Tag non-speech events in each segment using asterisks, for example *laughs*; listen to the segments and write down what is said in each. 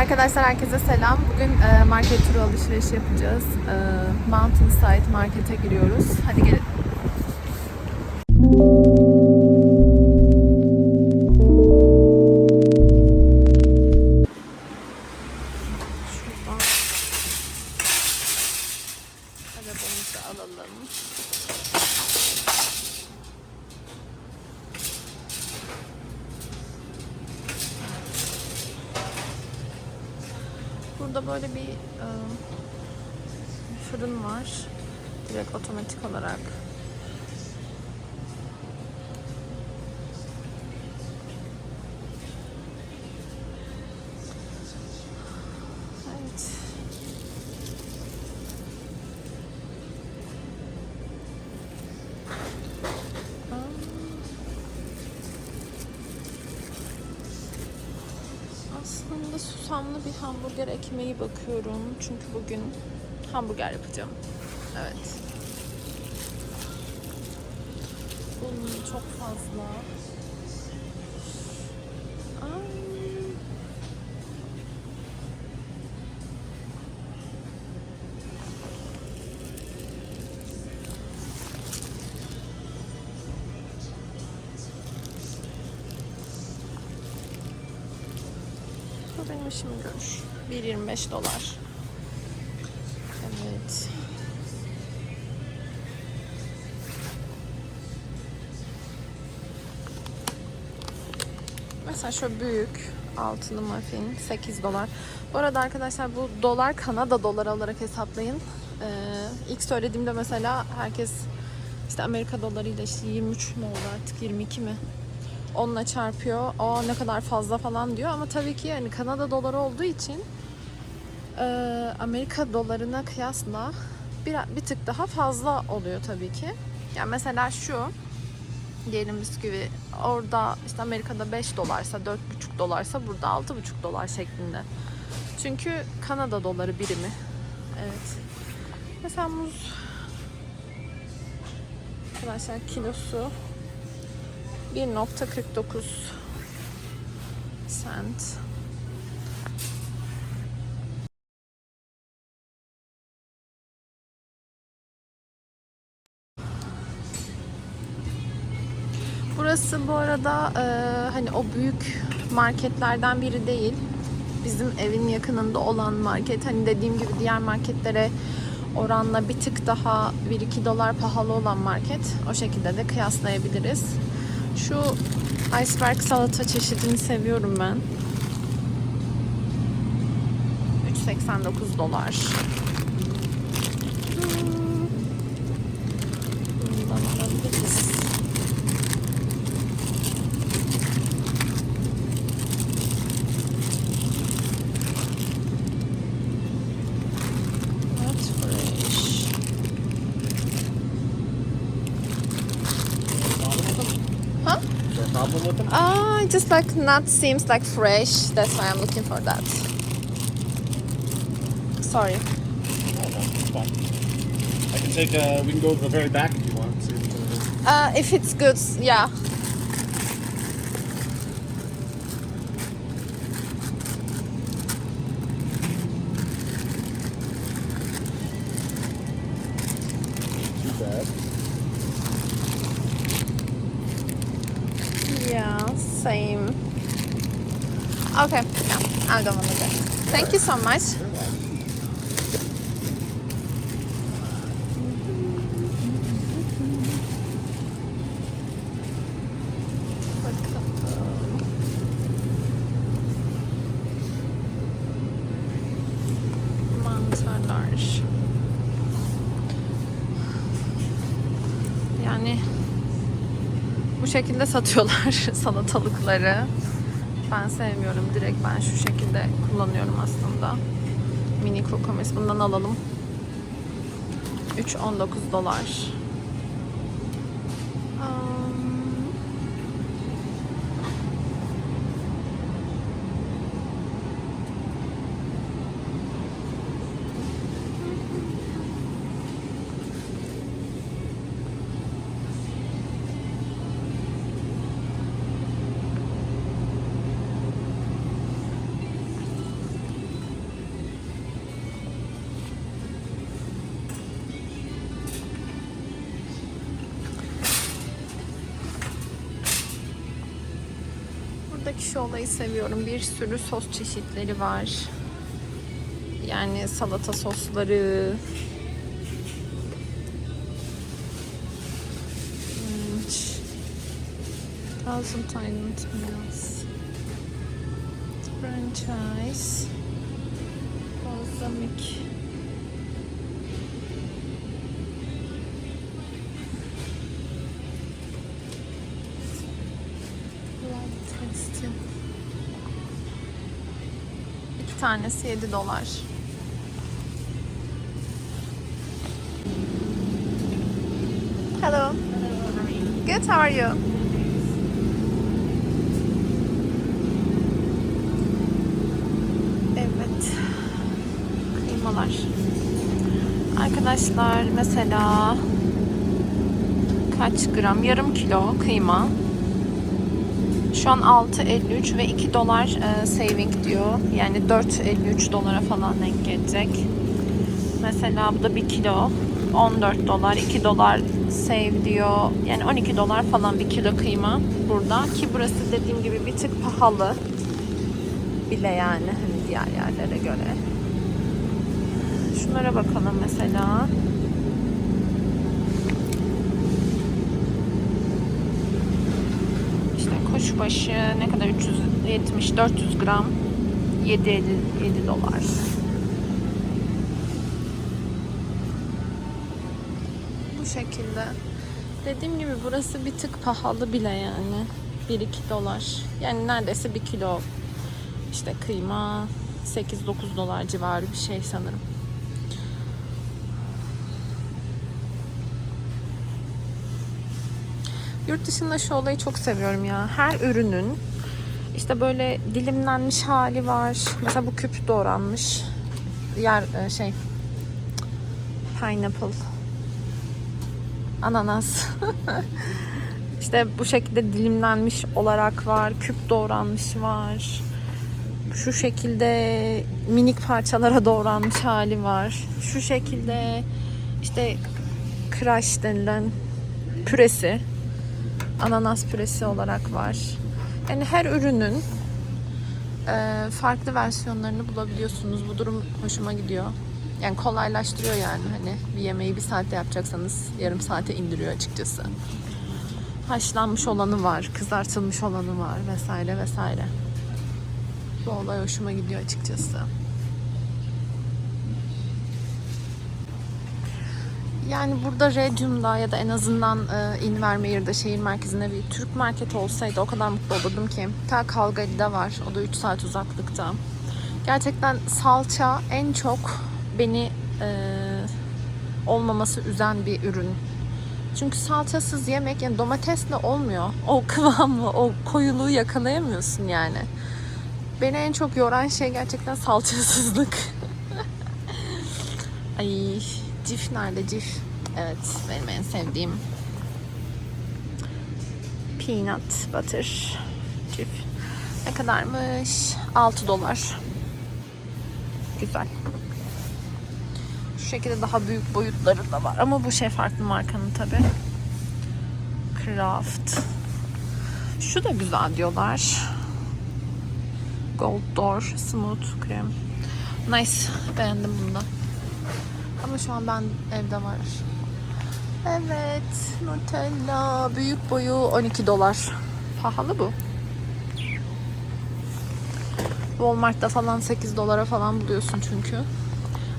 Arkadaşlar herkese selam. Bugün e, market turu alışverişi yapacağız. E, Mountain Side Market'e giriyoruz. Hadi gelin. Direkt otomatik olarak. Aslında susamlı bir hamburger ekmeği bakıyorum. Çünkü bugün hamburger yapacağım. Evet. Un çok fazla. Aa. Bu benim işimi görür. 1.25 dolar. Mesela şöyle büyük altılı muffin 8 dolar. Bu arada arkadaşlar bu dolar Kanada doları olarak hesaplayın. Ee, ilk söylediğimde mesela herkes işte Amerika dolarıyla işte 23 mi oldu artık 22 mi? onunla çarpıyor. Aa ne kadar fazla falan diyor ama tabii ki yani Kanada doları olduğu için e, Amerika dolarına kıyasla bir, bir tık daha fazla oluyor tabii ki. Yani mesela şu diyelim bisküvi orada işte Amerika'da 5 dolarsa 4,5 dolarsa burada 6,5 dolar şeklinde. Çünkü Kanada doları birimi. Evet. Mesela muz arkadaşlar kilosu 1.49 cent. Bu arada e, hani o büyük marketlerden biri değil. Bizim evin yakınında olan market. Hani dediğim gibi diğer marketlere oranla bir tık daha 1-2 dolar pahalı olan market. O şekilde de kıyaslayabiliriz. Şu iceberg salata çeşidini seviyorum ben. 3.89 dolar. Like not seems like fresh. That's why I'm looking for that. Sorry. No. I can take a, we can go to the very back if you want. See if, uh, Uh, if it's good, yeah. So much. Yani bu şekilde satıyorlar *laughs* salatalıkları. Ben sevmiyorum. Direkt ben şu şekilde kullanıyorum aslında. Mini kokomis. Bundan alalım. 3.19 dolar. Şu olayı seviyorum. Bir sürü sos çeşitleri var. Yani salata sosları. Thousand Island Meals. Franchise. Balsamic. Tanesi 7 dolar. Hello. Good, how are you? Evet. Kıymalar. Arkadaşlar mesela kaç gram? Yarım kilo kıyma. Şu an 6.53 ve 2 dolar e, saving diyor. Yani 4.53 dolara falan denk gelecek. Mesela bu da 1 kilo. 14 dolar, 2 dolar save diyor. Yani 12 dolar falan bir kilo kıyma burada. Ki burası dediğim gibi bir tık pahalı. Bile yani hani diğer yerlere göre. Şunlara bakalım mesela. İşte kuşbaşı ne kadar 370 400 gram 7 7 dolar. Bu şekilde. Dediğim gibi burası bir tık pahalı bile yani. 1-2 dolar. Yani neredeyse 1 kilo işte kıyma 8-9 dolar civarı bir şey sanırım. Yurt dışında şu olayı çok seviyorum ya. Her ürünün işte böyle dilimlenmiş hali var. Mesela bu küp doğranmış. Diğer e, şey pineapple ananas. *laughs* işte bu şekilde dilimlenmiş olarak var. Küp doğranmış var. Şu şekilde minik parçalara doğranmış hali var. Şu şekilde işte crush denilen püresi ananas püresi olarak var. Yani her ürünün e, farklı versiyonlarını bulabiliyorsunuz. Bu durum hoşuma gidiyor. Yani kolaylaştırıyor yani hani bir yemeği bir saatte yapacaksanız yarım saate indiriyor açıkçası. Haşlanmış olanı var, kızartılmış olanı var vesaire vesaire. Bu olay hoşuma gidiyor açıkçası. Yani burada Radium'da ya da en azından e, Invermeier'de şehir merkezinde bir Türk market olsaydı o kadar mutlu olurdum ki. Ta Calgary'de var. O da 3 saat uzaklıkta. Gerçekten salça en çok beni e, olmaması üzen bir ürün. Çünkü salçasız yemek yani domatesle olmuyor. O kıvamı, o koyuluğu yakalayamıyorsun yani. Beni en çok yoran şey gerçekten salçasızlık. *laughs* Ay cif nerede cif? Evet benim en sevdiğim. Peanut butter cif. Ne kadarmış? 6 dolar. Güzel. Şu şekilde daha büyük boyutları da var. Ama bu şey farklı markanın tabi. Craft. Şu da güzel diyorlar. Gold Door Smooth Krem. Nice. Beğendim bunu da. Ama şu an ben evde var. Evet. Nutella. Büyük boyu 12 dolar. Pahalı bu. Walmart'ta falan 8 dolara falan buluyorsun çünkü.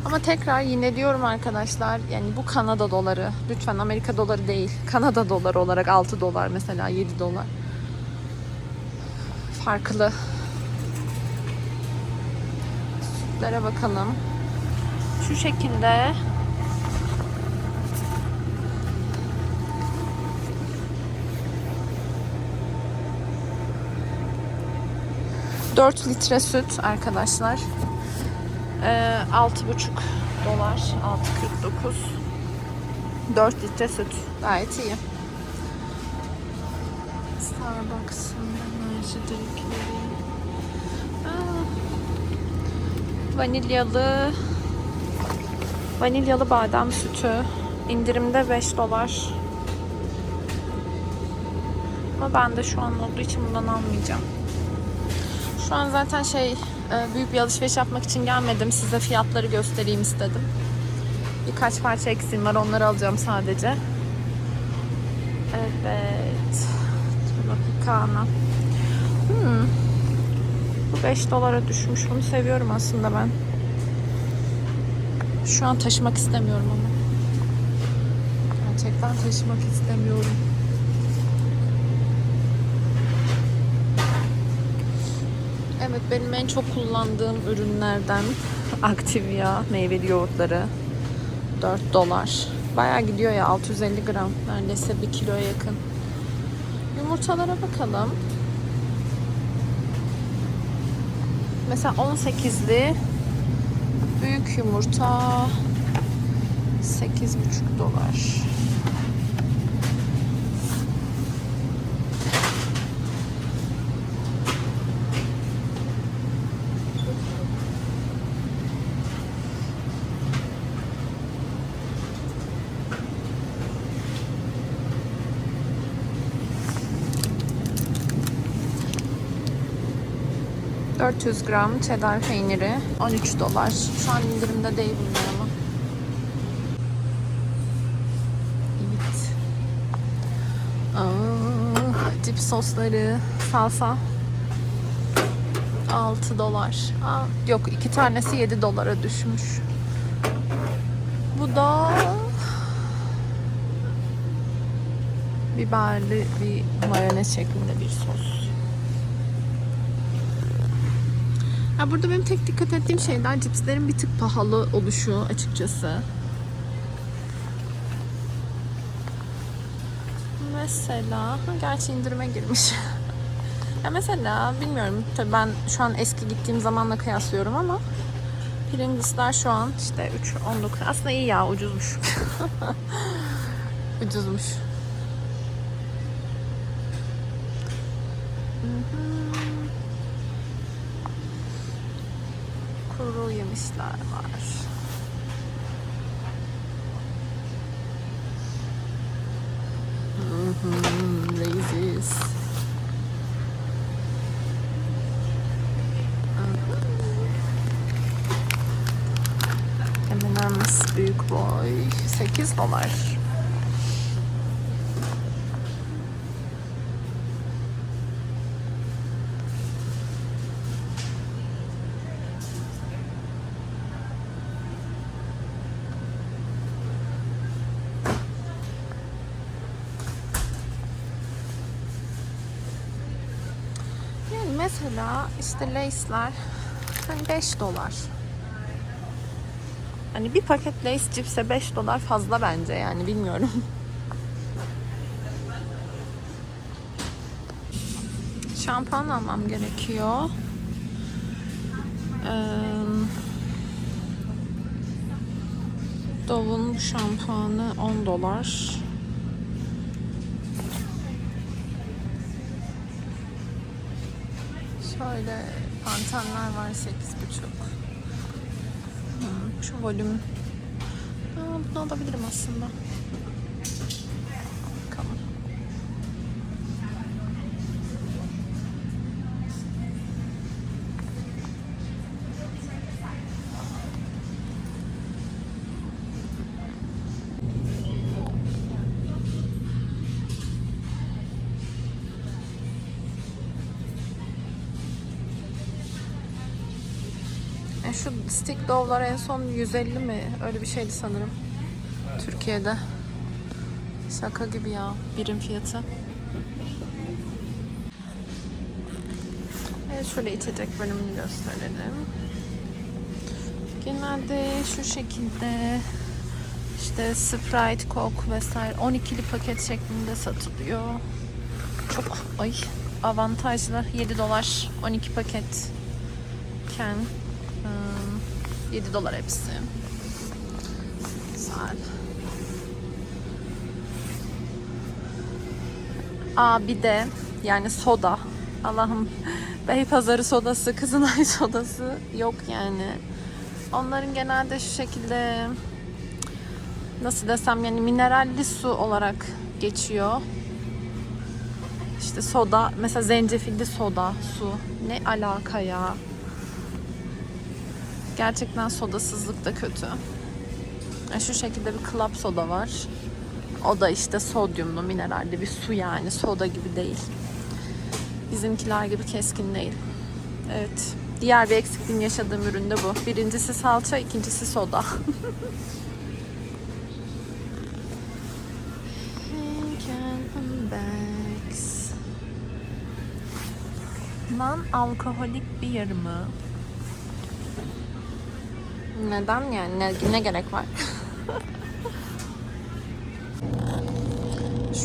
Ama tekrar yine diyorum arkadaşlar yani bu Kanada doları. Lütfen Amerika doları değil. Kanada doları olarak 6 dolar mesela 7 dolar. Farklı. Sütlere bakalım. Şu şekilde Dört litre süt arkadaşlar. Ee, altı buçuk dolar. 6.49. 4 litre süt. Gayet iyi. Starbucks'ın enerji drinkleri. Vanilyalı vanilyalı badem sütü. İndirimde 5 dolar. Ama ben de şu an olduğu için bundan almayacağım. Şu an zaten şey e, büyük bir alışveriş yapmak için gelmedim. Size fiyatları göstereyim istedim. Birkaç parça eksiğim var. Onları alacağım sadece. Evet. Tropicana. Hmm. Bu 5 dolara düşmüş. Bunu seviyorum aslında ben. Şu an taşımak istemiyorum ama. Gerçekten taşımak istemiyorum. Evet benim en çok kullandığım ürünlerden *laughs* Activia meyveli yoğurtları 4 dolar. Bayağı gidiyor ya 650 gram. Neredeyse 1 kiloya yakın. Yumurtalara bakalım. Mesela 18'li büyük yumurta 8,5 dolar. ...400 gram cheddar peyniri 13 dolar. Şu an indirimde değil bunlar ama. Evet. Aa, dip sosları, salsa 6 dolar. Aa, yok iki tanesi 7 dolara düşmüş. Bu da biberli bir mayonez şeklinde bir sos. Ya burada benim tek dikkat ettiğim şeyler cipslerin bir tık pahalı oluşu açıkçası. Mesela, gerçi indirime girmiş. *laughs* ya mesela bilmiyorum tabii ben şu an eski gittiğim zamanla kıyaslıyorum ama Pringles'lar şu an işte 3.19 aslında iyi ya ucuzmuş. *laughs* ucuzmuş. Kuru yemişler var. Mhm, Raisins. M&M's büyük boy 8 dolar. Yani mesela işte Lay's'ler hani 5 dolar. Hani bir paket Lay's cipse 5 dolar fazla bence yani bilmiyorum. *laughs* Şampuan almam gerekiyor. Ee, Dove'un şampuanı 10 dolar. Şöyle pantenler var 8,5. Hmm, şu volüm. Aa, bunu alabilirim aslında. Şu stick Dove'lar en son 150 mi? Öyle bir şeydi sanırım. Türkiye'de. Şaka gibi ya. Birim fiyatı. Evet şöyle içecek bölümünü gösterelim. Genelde şu şekilde işte Sprite, Coke vesaire 12'li paket şeklinde satılıyor. Çok ay avantajlı 7 dolar 12 paket 7 dolar hepsi. Güzel. Aa bir de yani soda. Allah'ım Beypazarı sodası, Kızılay *laughs* sodası yok yani. Onların genelde şu şekilde nasıl desem yani mineralli su olarak geçiyor. İşte soda, mesela zencefilli soda, su. Ne alaka ya? Gerçekten sodasızlık da kötü. E, Şu şekilde bir club soda var. O da işte sodyumlu, mineralli bir su yani. Soda gibi değil. Bizimkiler gibi keskin değil. Evet. Diğer bir eksikliğim yaşadığım ürün de bu. Birincisi salça, ikincisi soda. *laughs* Non alkoholik bir mı? Neden yani? Ne, ne gerek var? *laughs*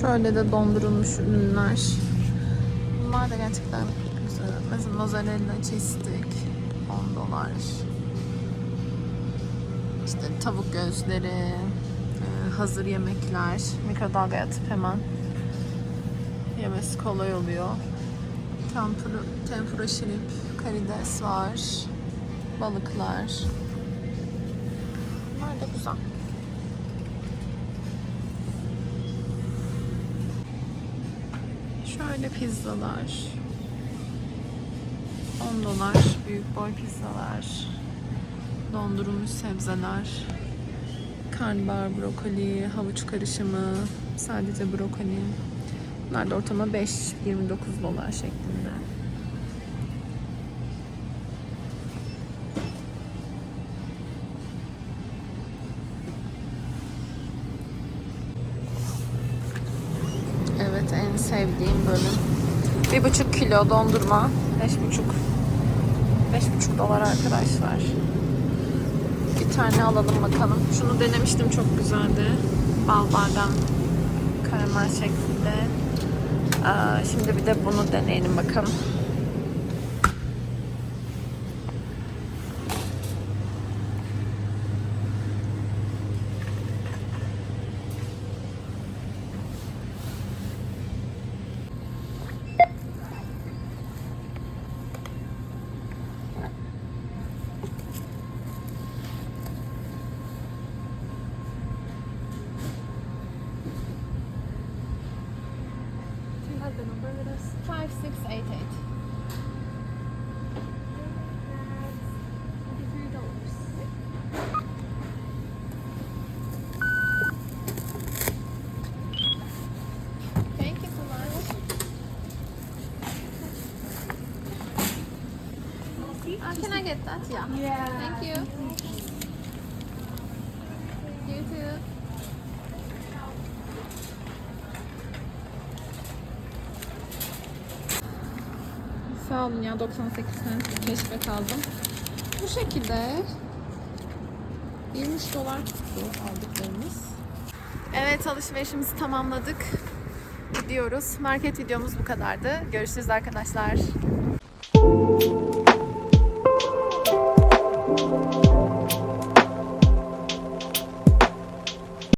Şöyle de dondurulmuş ürünler. Bunlar da gerçekten güzel. Mesela mozzarella cheese stick 10 dolar. İşte tavuk göğüsleri, e, hazır yemekler, mikrodalgaya atıp hemen yemesi kolay oluyor. Tempura, tempura shrimp, karides var, balıklar. Bunlar da güzel. Şöyle pizzalar. 10 dolar büyük boy pizzalar. Dondurulmuş sebzeler. Karnabahar, brokoli, havuç karışımı, sadece brokoli. Bunlar da ortama 5-29 dolar şeklinde. Evet en sevdiğim bölüm. Bir buçuk kilo dondurma. Beş buçuk. Beş buçuk dolar arkadaşlar. Bir tane alalım bakalım. Şunu denemiştim çok güzeldi. Bal badem karamel şeklinde. Aa, şimdi bir de bunu deneyelim bakalım. Get that? Yeah. Yeah. Thank you. You too. Sağ olun ya 98 cent keşfe kaldım. Bu şekilde 23 dolar tuttu aldıklarımız. Evet alışverişimizi tamamladık. Gidiyoruz. Market videomuz bu kadardı. Görüşürüz arkadaşlar. thank you